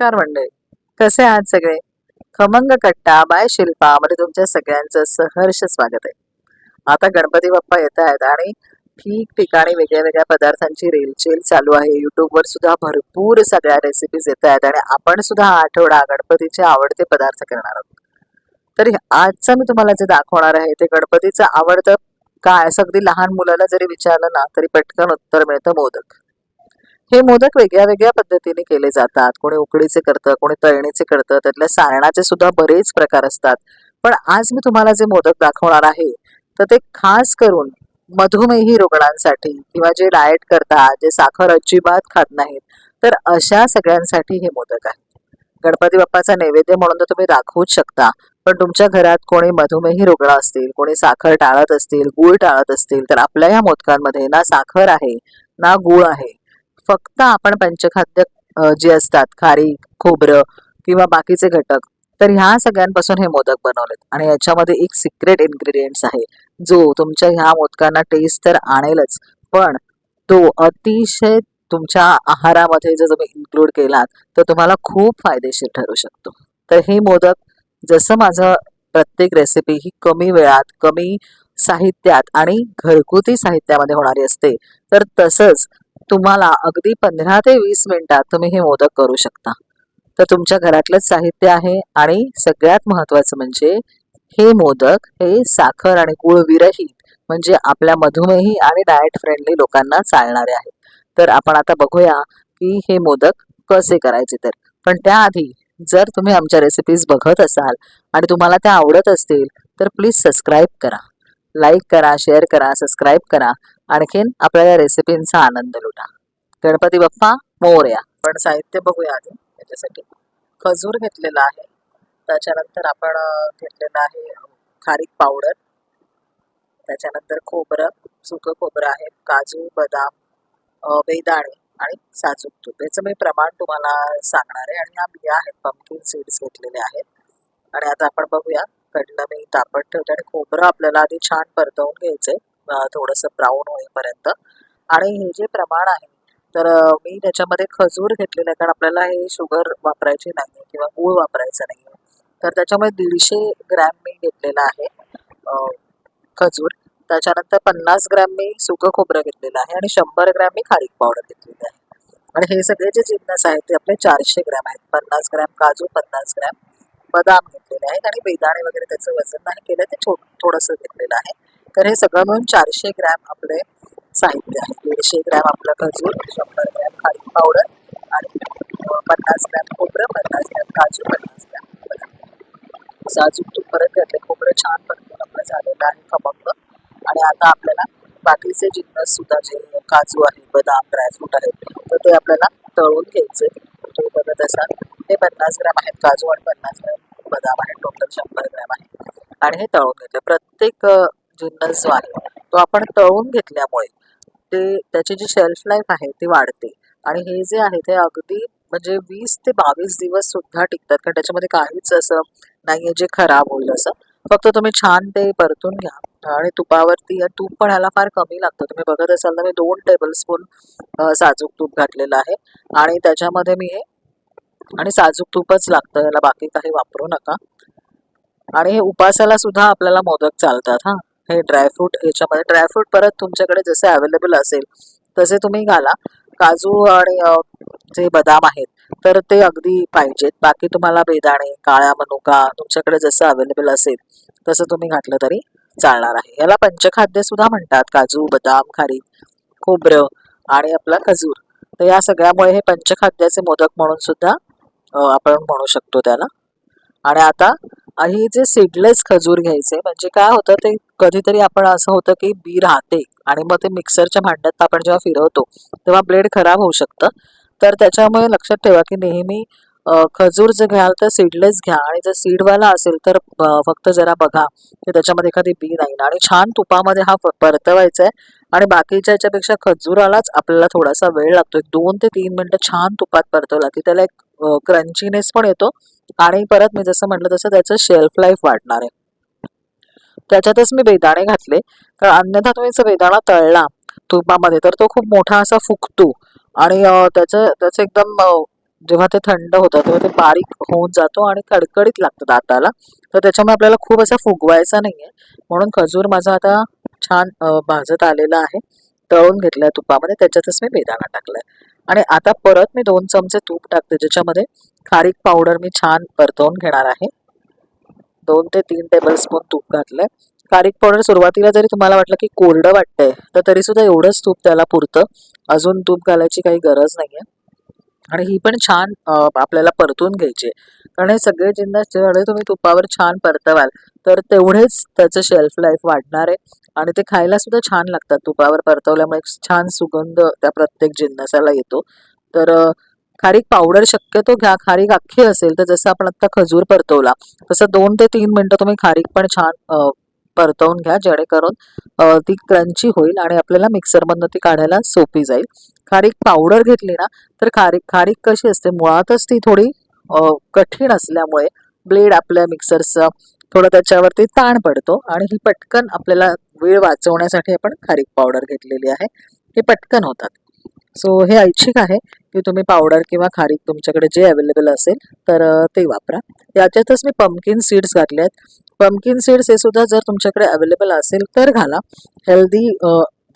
नमस्कार मंडळी. कसे आहात सगळे? खमंग कट्टा बाय शिल्पा मध्ये तुमच्या सगळ्यांचं सहर्ष स्वागत आहे. आता गणपती बाप्पा येत आहेत आणि ठिकठिकाणी वेगळ्या वेगळ्या पदार्थांची रेलचेल चालू आहे. युट्यूबवर सुद्धा भरपूर सगळ्या रेसिपीज येत आहेत आणि आपण सुद्धा हा आठवडा गणपतीचे आवडते पदार्थ करणार आहोत. तर आजचं मी तुम्हाला जे दाखवणार आहे ते गणपतीचं आवडतं काय? असं अगदी लहान मुलाला जरी विचारलं ना तरी पटकन उत्तर मिळतं मोदक. हे मोदक वेगळ्या वेगळ्या पद्धतीने केले जातात. कोणी उकडीचे करतं कोणी तळणीचे करतं. त्यातल्या सारणाचे सुद्धा बरेच प्रकार असतात. पण आज मी तुम्हाला जे मोदक दाखवणार आहे तर ते खास करून मधुमेही रुग्णांसाठी किंवा जे डाएट करतात जे साखर अजिबात खात नाहीत तर अशा सगळ्यांसाठी हे मोदक आहे गणपती बाप्पाचा नैवेद्य म्हणून तर तुम्ही दाखवूच शकता. पण तुमच्या घरात कोणी मधुमेही रुग्ण असतील कोणी साखर टाळत असतील गूळ टाळत असतील तर आपल्या या मोदकांमध्ये ना साखर आहे ना गूळ आहे. फक्त आपण पंचखाद्य जे असतात खारी खोबरं किंवा बाकीचे घटक तर ह्या सगळ्यांपासून हे मोदक बनवलेत. आणि याच्यामध्ये एक सिक्रेट इन्ग्रेडियंट्स आहे जो तुमच्या ह्या मोदकांना टेस्ट तर आणेलच पण तो अतिशय तुमच्या आहारामध्ये जर तुम्ही इन्क्लूड केलात तर तुम्हाला खूप फायदेशीर ठरू शकतो. तर हे मोदक जसं माझं प्रत्येक रेसिपी ही कमी वेळात कमी साहित्यात आणि घरगुती साहित्यामध्ये होणारी असते तर तसंच तुम्हाला अगदी पंधरा ते वीस मिनिटात तुम्ही हे मोदक करू शकता. तर तुमच्या घरातलंच साहित्य आहे आणि सगळ्यात महत्वाचं म्हणजे हे मोदक हे साखर आणि गुळ विरहित म्हणजे आपल्या मधुमेही आणि डाएट फ्रेंडली लोकांना चालणारे आहेत. तर आपण आता बघूया की हे मोदक कसे करायचे तर. पण त्याआधी जर तुम्ही आमच्या रेसिपीज बघत असाल आणि तुम्हाला त्या आवडत असतील तर प्लीज सबस्क्राईब करा. लाईक करा शेअर करा सबस्क्राईब करा. आणखीन आपल्या या रेसिपींचा आनंद लुटा. गणपती बाप्पा मोर्या. पण साहित्य बघूया आधी. त्याच्यासाठी खजूर घेतलेला आहे. त्याच्यानंतर आपण घेतलेलं आहे खारीक पावडर. त्याच्यानंतर खोबरं सुकं खोबरं आहे. काजू बदाम बेदाणे आणि साजूक तूप. याचं मी प्रमाण तुम्हाला सांगणार आहे. आणि ह्या बिया आहेत पम्पकिन सीड्स घेतलेले आहेत. आणि आता आपण बघूया. कडलं मी तापत ठेवते आणि खोबरं आपल्याला आधी छान परतवून घ्यायचंय. आहे थोडंसं ब्राऊन होईपर्यंत. आणि हे जे प्रमाण आहे तर मी त्याच्यामध्ये खजूर घेतलेलं आहे कारण आपल्याला हे शुगर वापरायची नाही किंवा गूळ वापरायचं नाही तर त्याच्यामुळे दीडशे ग्रॅम मी घेतलेला आहे खजूर. त्याच्यानंतर पन्नास ग्रॅम मी सुकं खोबरं घेतलेलं आहे आणि शंभर ग्रॅम मी खारीक पावडर घेतलेली आहे. आणि हे सगळे जे जिन्नस आहेत ते आपले चारशे ग्रॅम आहेत. पन्नास ग्रॅम काजू पन्नास ग्रॅम बदाम घेतलेले आहेत आणि बेदाणे वगैरे त्याचं वजन नाही केलं ते छो थोडंसं घेतलेलं आहे. तर हे सगळं मिळून चारशे ग्रॅम आपले साहित्य आहे. दीडशे ग्रॅम आपलं खजूर शंभर ग्रॅम खाली पावडर आणि पन्नास ग्रॅम खोबरं पन्नास ग्रॅम काजू पन्नास ग्रॅम बदाम साजूक तूप परत घातले खोबरं छान परतून आपलं झालेलं आहे खमंग. आणि आता आपल्याला बाकीचे जिन्नस सुद्धा जे काजू आहे बदाम ड्रायफ्रूट आहेत तर ते आपल्याला तळून घ्यायचे. तुम्ही बघत असाल. हे पन्नास ग्रॅम आहेत काजू आणि पन्नास ग्रॅम बदाम आहेत टोटल शंभर ग्रॅम आहे आणि हे तळून घेते प्रत्येक जिन्नस जो आहे तो आपण तळून घेतल्यामुळे ते त्याची जी शेल्फ लाईफ आहे ती वाढते. आणि हे जे आहे ते अगदी म्हणजे वीस ते बावीस दिवस सुद्धा टिकतात. कारण त्याच्यामध्ये काहीच असं नाहीये जे खराब होईल असं. फक्त तुम्ही छान ते परतून घ्या. आणि तुपावरती तूप पण ह्याला फार कमी लागतं. तुम्ही बघत असाल तर मी दोन टेबलस्पून साजूक तूप घातलेलं आहे. आणि त्याच्यामध्ये मी हे आणि साजूक तूपच लागतं. याला बाकी काही वापरू नका. आणि हे उपासाला सुद्धा आपल्याला मोदक चालतात हां. हे ड्रायफ्रूट याच्यामध्ये. ड्रायफ्रूट परत तुमच्याकडे जसे अवेलेबल असेल तसे तुम्ही घाला. काजू आणि जे बदाम आहेत तर ते अगदी पाहिजेत. बाकी तुम्हाला बेदाणे काळ्या मनुका तुमच्याकडे जसं अवेलेबल असेल तसं तुम्ही घातलं तरी चालणार आहे. याला पंचखाद्य सुद्धा म्हणतात. काजू बदाम खारी खोबरं आणि आपला खजूर. तर या सगळ्यामुळे हे पंचखाद्याचे मोदक म्हणून सुद्धा आपण म्हणू शकतो त्याला. आणि आता आणि जे सीडलेस खजूर घ्यायचे म्हणजे काय होतं ते कधीतरी आपण असं होतं की बी राहते आणि मग ते मिक्सरच्या भांड्यात आपण जेव्हा फिरवतो तेव्हा ब्लेड खराब होऊ शकतं. तर त्याच्यामुळे लक्षात ठेवा की नेहमी खजूर जर घ्याल तर सीडलेस घ्या आणि जर सीडवाला असेल तर फक्त जरा बघा की त्याच्यामध्ये एखादी बी नाही ना. आणि छान तुपामध्ये हा परतवायचा आहे आणि बाकीच्या याच्यापेक्षा खजुरालाच आपल्याला थोडासा वेळ लागतो. एक दोन ते तीन मिनटं छान तुपात परतवला की त्याला एक क्रंचीनेस पण येतो आणि परत मी जसं म्हटलं तसं त्याचं शेल्फ लाईफ वाढणार आहे. त्याच्यातच मी बेदाणे घातले. कारण अन्यथा तुम्ही जर बेदाणा तळला तुपामध्ये तर तो खूप मोठा असा फुगतो आणि त्याचं त्याचं एकदम जेव्हा ते थंड होतं तेव्हा ते बारीक होऊन जातो आणि कडकडीत लागतं दाताला. तर त्याच्यामुळे आपल्याला खूप असा फुगवायचा नाहीये. म्हणून खजूर माझा आता छान भाजत आलेला आहे. तळून घेतलाय तुपामध्ये त्याच्यातच मी बेदाणा टाकलाय. आणि आता परत मी दोन चमचे तूप टाकते ज्याच्यामध्ये खारीक पावडर मी छान परतवून घेणार आहे. दोन ते तीन टेबल स्पून तूप घातलंय. खारीक पावडर सुरुवातीला जरी तुम्हाला वाटलं की कोरडं वाटतंय तर तरी सुद्धा एवढंच तूप त्याला पुरतं. अजून तूप घालायची काही गरज नाहीये. आणि ही पण छान आपल्याला परतून घ्यायची आहे. कारण हे सगळे जिन्नस जेवढे तुम्ही तुपावर छान परतवाल तर तेवढेच त्याचं शेल्फ लाईफ वाढणार आहे. आणि ते खायला सुद्धा छान लागतात. तुपावर परतवल्यामुळे छान सुगंध त्या प्रत्येक जिन्नसाला येतो. तर खारीक पावडर शक्यतो घ्या. खारीक अख्खी असेल तर जसं आपण आता खजूर परतवला तसं दोन ते तीन मिनटं तुम्ही खारीक पण छान परतवून घ्या. जेणेकरून ती क्रंची होईल आणि आपल्याला मिक्सरमधनं ती काढायला सोपी जाईल. खारीक पावडर घेतली ना तर खारीक खारीक कशी असते? मुळातच ती थोडी कठीण असल्यामुळे ब्लेड आपल्या मिक्सरचा थोडं त्याच्यावरती ताण पडतो आणि ही पटकन आपल्याला वेळ वाचवण्यासाठी आपण खारीक पावडर घेतलेली आहे. हे पटकन होतात. सो हे ऐच्छिक आहे की तुम्ही पावडर किंवा खारीक तुमच्याकडे जे अवेलेबल असेल तर ते वापरा. याच्यातच मी पंपकिन सीड्स घातले आहेत. पंपकिन सीड्स हे सुद्धा जर तुमच्याकडे अवेलेबल असेल तर घाला. हेल्दी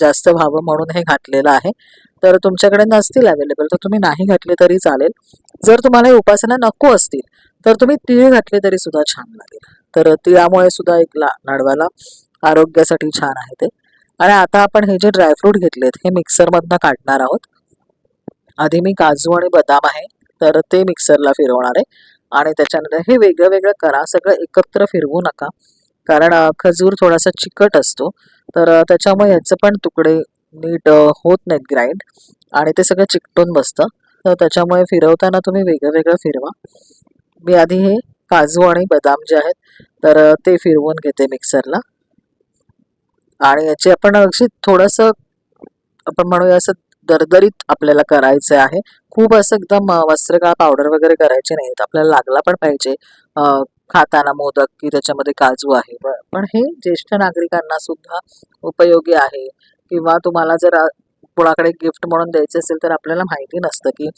जास्त व्हावं म्हणून हे घातलेलं आहे. तर तुमच्याकडे नसतील अवेलेबल तर तुम्ही नाही घातले तरी चालेल. जर तुम्हाला हे उपासना नको असतील तर तुम्ही तीळ घातले तरी सुद्धा छान लागेल. तर तिळामुळे सुद्धा एक ला लाडवाला आरोग्यासाठी छान आहे ते. आणि आता आपण हे जे ड्रायफ्रूट घेतलेत हे मिक्सरमधनं काढणार आहोत. आधी मी काजू आणि बदाम आहे तर ते मिक्सरला फिरवणार आहे. आणि त्याच्यानंतर हे वेगळं वेगळं करा सगळं एकत्र फिरवू नका. कारण खजूर थोडासा चिकट असतो. तर त्याच्यामुळे ह्याचं पण तुकडे नीट होत नाहीत ग्राइंड आणि ते सगळं चिकटून बसतं. तर त्याच्यामुळे फिरवताना तुम्ही वेगळं वेगळं फिरवा. मी आधी हे काजू आणि बदाम जे आहेत तर ते फिरवून घेते मिक्सरला आणि याचे आपण अगदी थोडंसं आपण म्हणूया असं दरदरीत आपल्याला करायचं आहे. खूप असं एकदम वस्त्रकाळ वस्त्रगाळ पावडर वगैरे करायचे नाहीत. आपल्याला लागला पण पाहिजे. खाताना मोदक की त्याच्यामध्ये काजू आहे. पण हे ज्येष्ठ नागरिकांना सुद्धा उपयोगी आहे. किंवा तुम्हाला जर कुणाकडे कोणाकडे गिफ्ट म्हणून द्यायचे असेल तर आपल्याला माहिती नसतं की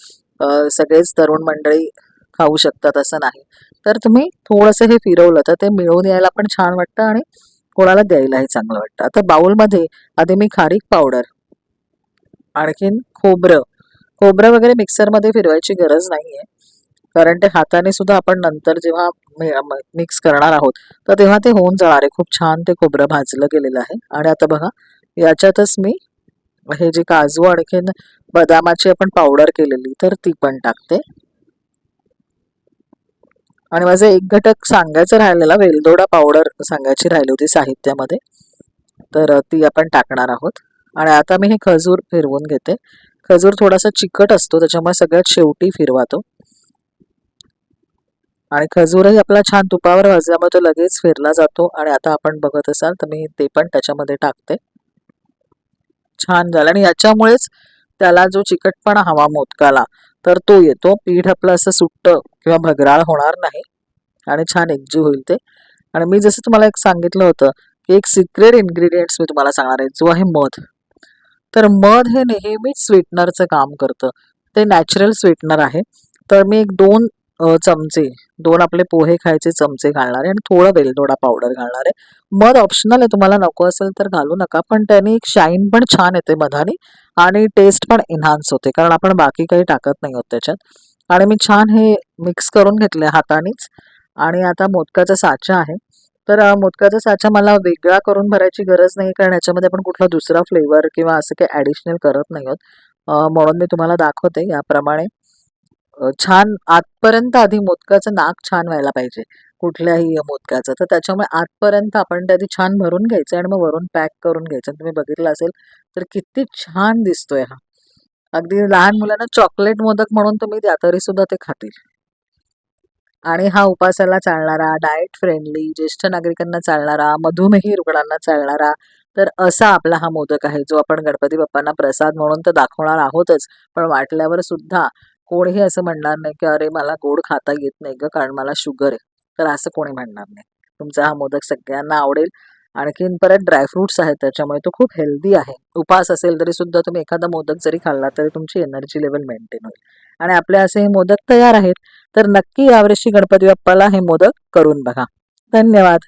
सगळेच तरुण मंडळी खाऊ शकतात असं नाही. तर तुम्ही थोडंसं हे फिरवलं तर ते मिळून यायला पण छान वाटतं आणि कोणाला द्यायलाही चांगलं वाटतं. आता बाउलमध्ये आधी मी खारीक पावडर आणखीन खोबरं खोबरं वगैरे मिक्सरमध्ये फिरवायची गरज नाहीये. कारण ते हाताने सुद्धा आपण नंतर जेव्हा मिक्स करणार आहोत तर तेव्हा ते होऊन जाणार आहे. खूप छान ते खोबरं भाजलं गेलेलं आहे. आणि आता बघा याच्यातच मी हे जे काजू आणखीन बदामाची आपण पावडर केलेली तर ती पण टाकते. आणि माझं एक घटक सांगायचं राहिलेला वेलदोडा पावडर सांगायची राहिली होती साहित्यामध्ये. तर ती आपण टाकणार आहोत. आणि आता मी हे खजूर फिरवून घेते. खजूर थोडासा चिकट असतो त्याच्यामुळे सगळ्यात शेवटी फिरवातो. आणि खजूरही आपला छान तुपावर भाजल्यामुळे तो लगेच फिरला जातो. आणि आता आपण बघत असाल तर मी ते पण त्याच्यामध्ये टाकते. छान झालं. आणि याच्यामुळेच त्याला जो चिकटपणा हवा मोदकाला तर तो येतो. पीठ आपलं असं सुट्ट किंवा भगराळ होणार नाही आणि छान एकजीव होईल ते. आणि मी जसं तुम्हाला एक सांगितलं होतं की एक सिक्रेट इन्ग्रेडियंट्स मी तुम्हाला सांगणार आहे. जो आहे मध. तर मध हे नेहमीच स्वीटनरचं काम करतं. ते नॅचरल स्वीटनर आहे. तर मी एक दोन चमचे दोन आपले पोहे खायचे चमचे घालणार आहे आणि थोडं वेलदोडा पावडर घालणार आहे. मध ऑप्शनल आहे तुम्हाला नको असेल तर घालू नका. पण त्याने एक शाईन पण छान येते मधाने. आणि टेस्ट पण एन्हान्स होते. कारण आपण बाकी काही टाकत नाही आहोत त्याच्यात. आणि मी छान हे मिक्स करून घेतले हातानेच. आणि आता मोदकाचा साचा आहे. तर मोदकाचा साचा मला वेगळा करून भरायची गरज नाही. कारण याच्यामध्ये आपण कुठला दुसरा फ्लेवर किंवा असं काही ॲडिशनल करत नाही आहोत. म्हणून मी तुम्हाला दाखवते याप्रमाणे. छान आतपर्यंत आधी मोदकाचं नाक छान व्हायला पाहिजे. कुठल्याही मोदकाचं. तर त्याच्यामुळे आतपर्यंत आपण ते आधी छान भरून घ्यायचं आणि मग वरून पॅक करून घ्यायचं. तुम्ही बघितलं असेल तर किती छान दिसतोय हा. अगदी लहान मुलांना चॉकलेट मोदक म्हणून तुम्ही द्या तरी सुद्धा ते खातील. आणि हा उपासाला चालणारा डाएट फ्रेंडली ज्येष्ठ नागरिकांना चालणारा मधुमेही रुग्णांना चालणारा तर असा आपला हा मोदक आहे जो आपण गणपती बाप्पांना प्रसाद म्हणून तर दाखवणार आहोतच पण वाटल्यावर सुद्धा कोणीही असं म्हणणार नाही की अरे मला गोड खाता येत नाही ग कारण मला शुगर आहे. तर असं कोणी म्हणणार नाही. तुमचा हा मोदक सगळ्यांना आवडेल. आणखीन परत ड्रायफ्रुट्स आहेत त्याच्यामुळे तो खूप हेल्दी आहे. उपास असेल तरी सुद्धा तुम्ही एखादा मोदक जरी खाल्ला तरी तुमची एनर्जी लेवल मेंटेन होईल. आणि आपले असे हे मोदक तयार आहेत तर नक्की यावर्षी गणपती बाप्पाला हे मोदक करून बघा. धन्यवाद.